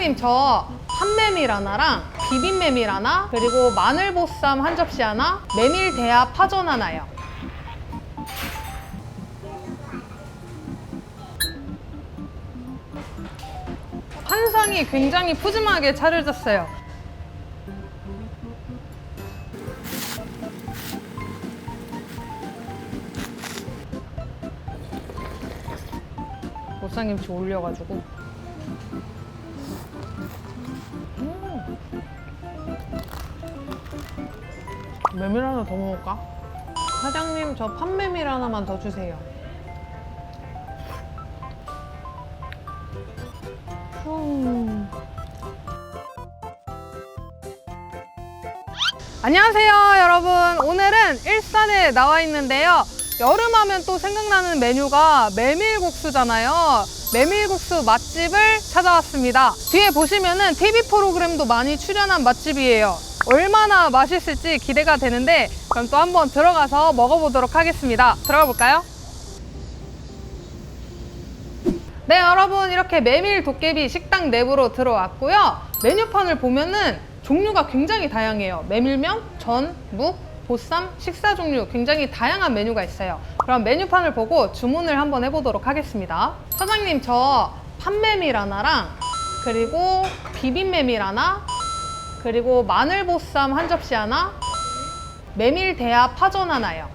사장님 저 한메밀 하나랑 비빔메밀 하나 그리고 마늘보쌈 한 접시 하나 메밀 대하 파전 하나요. 한상이 굉장히 푸짐하게 차려졌어요. 보쌈김치 올려가지고 메밀 하나 더 먹을까? 사장님 저 판메밀 하나만 더 주세요. 음. 안녕하세요 여러분 오늘은 일산에 나와 있는데요 여름하면 또 생각나는 메뉴가 메밀국수잖아요 메밀국수 맛집을 찾아왔습니다 뒤에 보시면은 TV 프로그램도 많이 출연한 맛집이에요 얼마나 맛있을지 기대가 되는데 그럼 또 한번 들어가서 먹어보도록 하겠습니다. 들어가 볼까요? 네 여러분. 이렇게 메밀 도깨비 식당 내부로 들어왔고요. 메뉴판을 보면은 종류가 굉장히 다양해요. 메밀면, 전, 묵, 보쌈, 식사 종류 굉장히 다양한 메뉴가 있어요. 그럼 메뉴판을 보고 주문을 한번 해보도록 하겠습니다. 사장님 저 판메밀 하나랑 그리고 비빔메밀 하나 그리고 마늘보쌈 한 접시 하나 메밀 대하 파전 하나요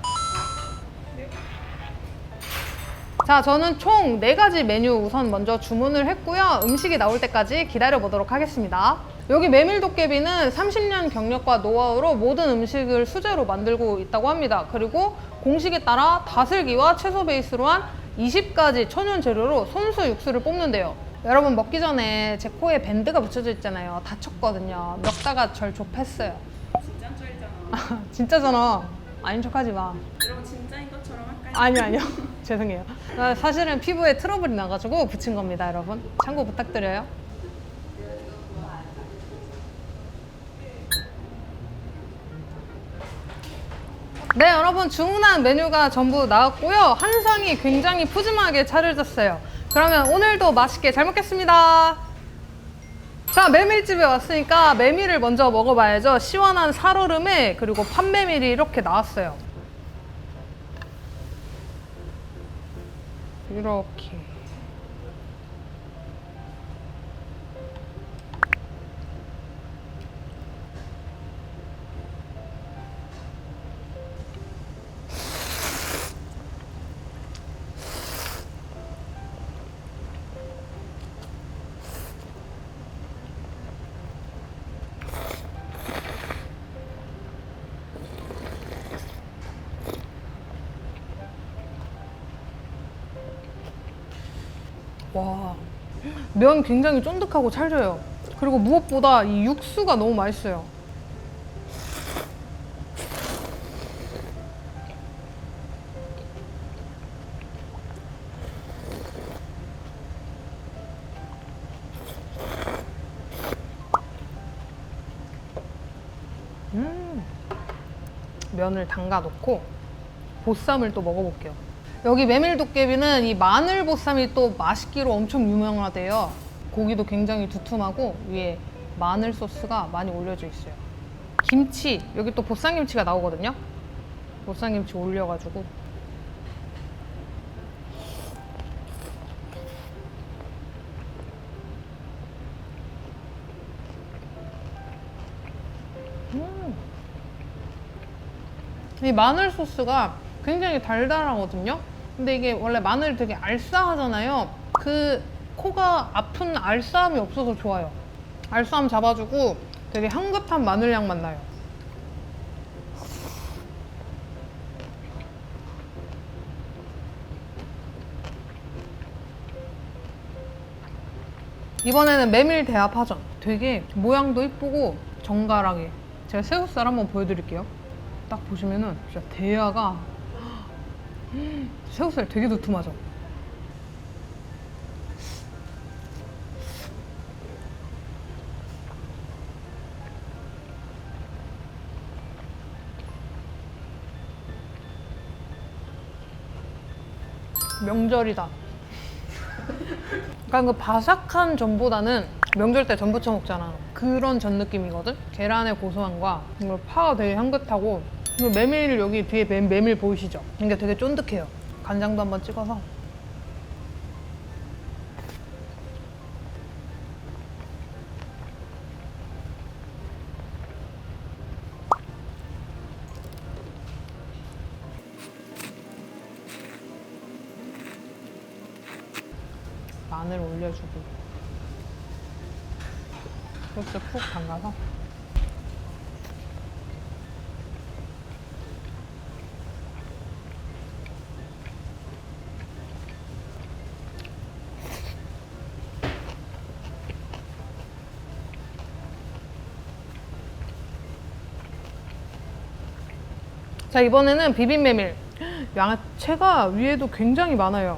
자, 저는 총 네가지 메뉴 우선 먼저 주문을 했고요. 음식이 나올 때까지 기다려 보도록 하겠습니다. 여기 메밀도깨비는 30년 경력과 노하우로 모든 음식을 수제로 만들고 있다고 합니다. 그리고 공식에 따라 다슬기와 채소 베이스로 한 20가지 천연 재료로 손수 육수를 뽑는데요. 여러분 먹기 전에 제 코에 밴드가 붙여져 있잖아요. 다쳤거든요. 먹다가 절 좁혔어요. 진짜 쩔잖아. 진짜잖아. 아닌 척하지 마. 여러분 진짜인 것처럼 할까요? 아니요, 아니요. 죄송해요. 아, 사실은 피부에 트러블이 나가지고 붙인 겁니다, 여러분. 참고 부탁드려요. 네, 여러분 주문한 메뉴가 전부 나왔고요. 한상이 굉장히 푸짐하게 차려졌어요. 그러면 오늘도 맛있게 잘 먹겠습니다. 자, 메밀집에 왔으니까 메밀을 먼저 먹어봐야죠. 시원한 살얼음에 그리고 판메밀이 이렇게 나왔어요. 이렇게. 와, 면 굉장히 쫀득하고 찰져요. 그리고 무엇보다 이 육수가 너무 맛있어요. 음, 면을 담가 놓고 보쌈을 또 먹어볼게요. 여기 메밀도깨비는 이 마늘 보쌈이 또 맛있기로 엄청 유명하대요. 고기도 굉장히 두툼하고 위에 마늘 소스가 많이 올려져 있어요. 김치 여기 또 보쌈김치가 나오거든요. 보쌈김치 올려가지고 이 마늘 소스가 굉장히 달달하거든요. 근데 이게 원래 마늘 되게 알싸하잖아요. 그 코가 아픈 알싸함이 없어서 좋아요. 알싸함 잡아주고 되게 향긋한 마늘 향 맛 나요. 이번에는 메밀 대하 파전. 되게 모양도 이쁘고 정갈하게. 제가 새우살 한번 보여드릴게요. 딱 보시면은 진짜 대하가 새우살 되게 두툼하죠? 명절이다. 약간 그 바삭한 전보다는 명절 때 전 부쳐 먹잖아. 그런 전 느낌이거든? 계란의 고소함과 이거 파가 되게 향긋하고 그리고 메밀 여기 뒤에 메, 메밀 보이시죠? 이게 되게 쫀득해요. 간장도 한번 찍어서. 마늘 올려주고. 소스 푹 담가서 자 이번에는 비빔메밀. 야채가 위에도 굉장히 많아요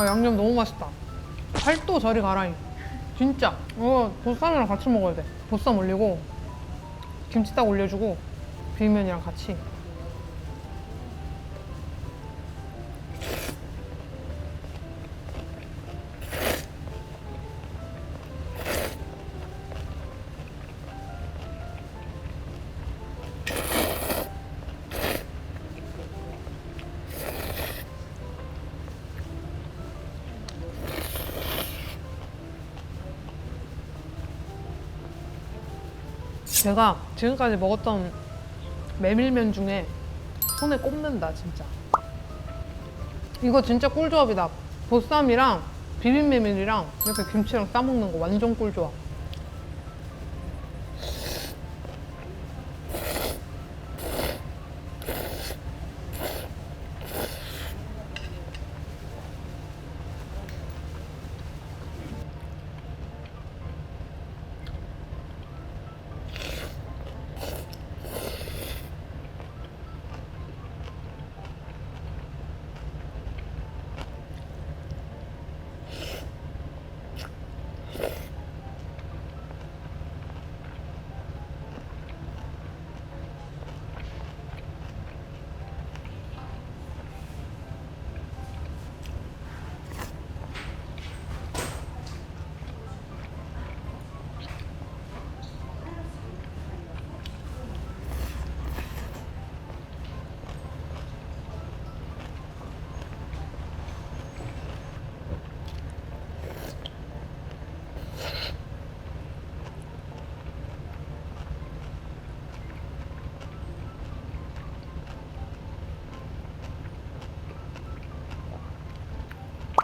아 양념 너무 맛있다. 팔도 저리 가라니. 진짜. 어 보쌈이랑 같이 먹어야 돼. 보쌈 올리고 김치 딱 올려주고 비빔면이랑 같이. 제가 지금까지 먹었던 메밀면 중에 손에 꼽는다 진짜. 이거 진짜 꿀조합이다. 보쌈이랑 비빔메밀이랑 이렇게 김치랑 싸먹는 거 완전 꿀조합.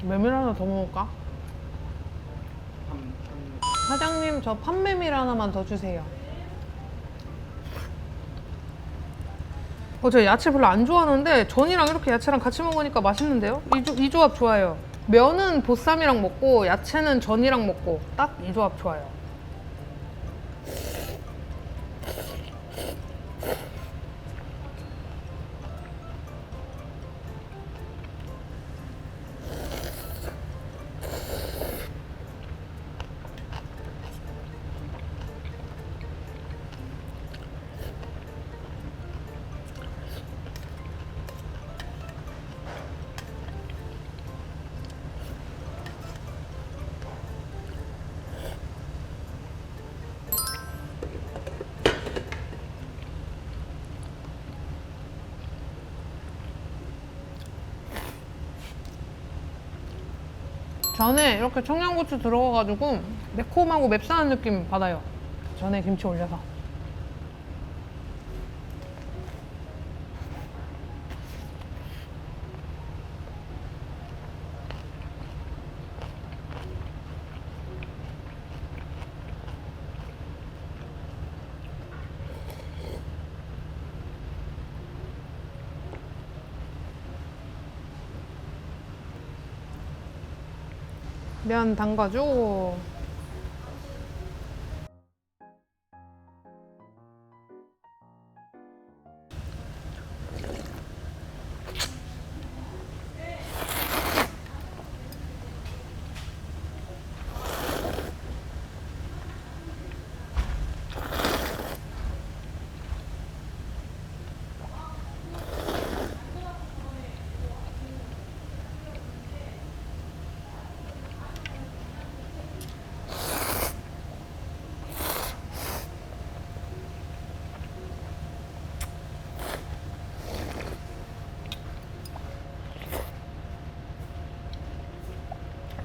메밀 하나 더 먹을까? 사장님 저 판메밀 하나만 더 주세요. 어, 저 야채 별로 안 좋아하는데 전이랑 이렇게 야채랑 같이 먹으니까 맛있는데요? 이, 조, 이 조합 좋아요. 면은 보쌈이랑 먹고 야채는 전이랑 먹고 딱 이 조합 좋아요. 전에 이렇게 청양고추 들어가가지고 매콤하고 맵싸한 느낌 받아요. 전에 김치 올려서. 면 담가줘.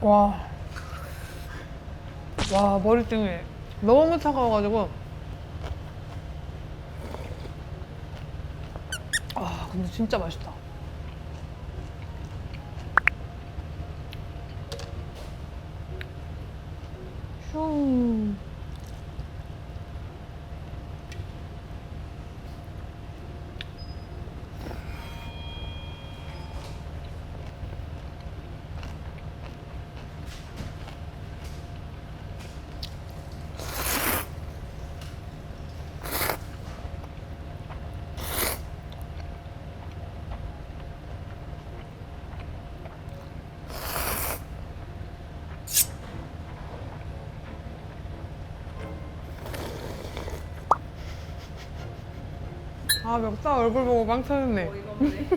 와. 와, 머리등이 너무 차가워가지고. 아, 근데 진짜 맛있다. 슝. 아, 멱살 얼굴 보고 빵 터졌네. 어이가 없네.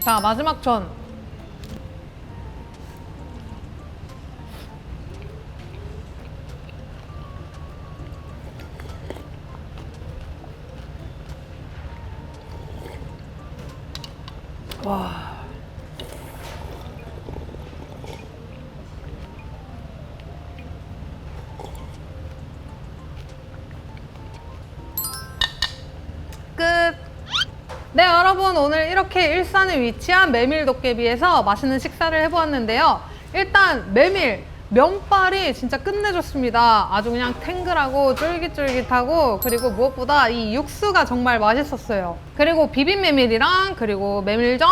자, 마지막 전. 여러분 오늘 이렇게 일산에 위치한 메밀 도깨비에서 맛있는 식사를 해보았는데요. 일단 메밀 면발이 진짜 끝내줬습니다. 아주 그냥 탱글하고 쫄깃쫄깃하고 그리고 무엇보다 이 육수가 정말 맛있었어요. 그리고 비빔 메밀이랑 그리고 메밀전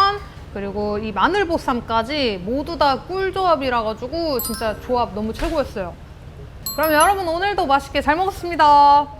그리고 이 마늘보쌈까지 모두 다 꿀조합이라 가지고 진짜 조합 너무 최고였어요. 그럼 여러분 오늘도 맛있게 잘 먹었습니다.